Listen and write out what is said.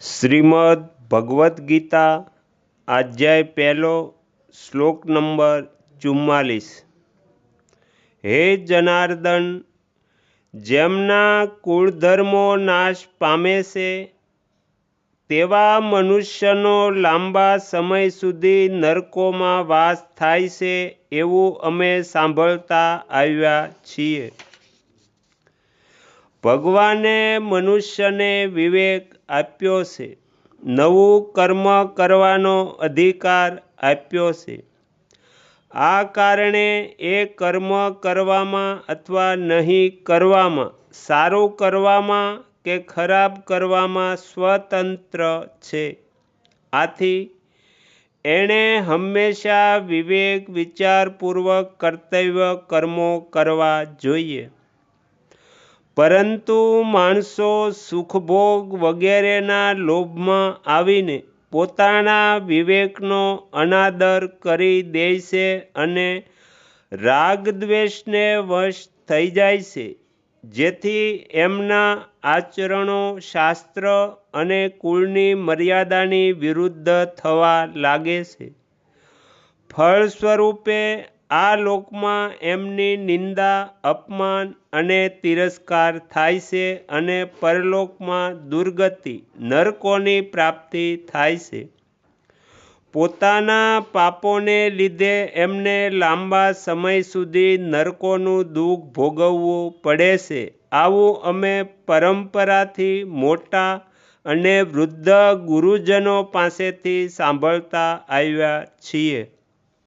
શ્રીમદ્ ભગવદ્ ગીતા, અધ્યાય પહેલો, શ્લોક નંબર ચુમ્માલીસ. હે જનાર્દન, જેમના કુળધર્મો નાશ પામે છે, તેવા મનુષ્યનો લાંબા સમય સુધી નરકોમાં વાસ થાય છે એવું અમે સાંભળતા આવ્યા છીએ. ભગવાને મનુષ્યને વિવેક આપ્યો છે. નવું કર્મ કરવાનો અધિકાર આપ્યો છે. આ કારણે એ કર્મ કરવામાં અથવા નહીં કરવામાં, સારું કરવામાં કે ખરાબ કરવામાં સ્વતંત્ર છે. આથી, એણે હંમેશા વિવેક વિચારપૂર્વક કર્તવ્ય કર્મો કરવા જોઈએ. પરંતુ માણસો સુખભોગ વગેરેના લોભમાં આવીને પોતાના વિવેકનો અનાદર કરી દે છે અને રાગદ્વેષને વશ થઈ જાય છે, જેથી એમના આચરણો શાસ્ત્ર અને કુળની મર્યાદાની વિરુદ્ધ થવા લાગે છે. ફળ સ્વરૂપે આ લોકમાં એમની નિંદા, અપમાન અને તિરસ્કાર થાય છે અને પરલોકમાં દુર્ગતિ, નરકોની પ્રાપ્તિ થાય છે. પોતાના પાપોને લીધે એમને લાંબા સમય સુધી નરકોનું દુઃખ ભોગવવું પડે છે. આવું અમે પરંપરાથી મોટા અને વૃદ્ધ ગુરુજનો પાસેથી સાંભળતા આવ્યા છીએ.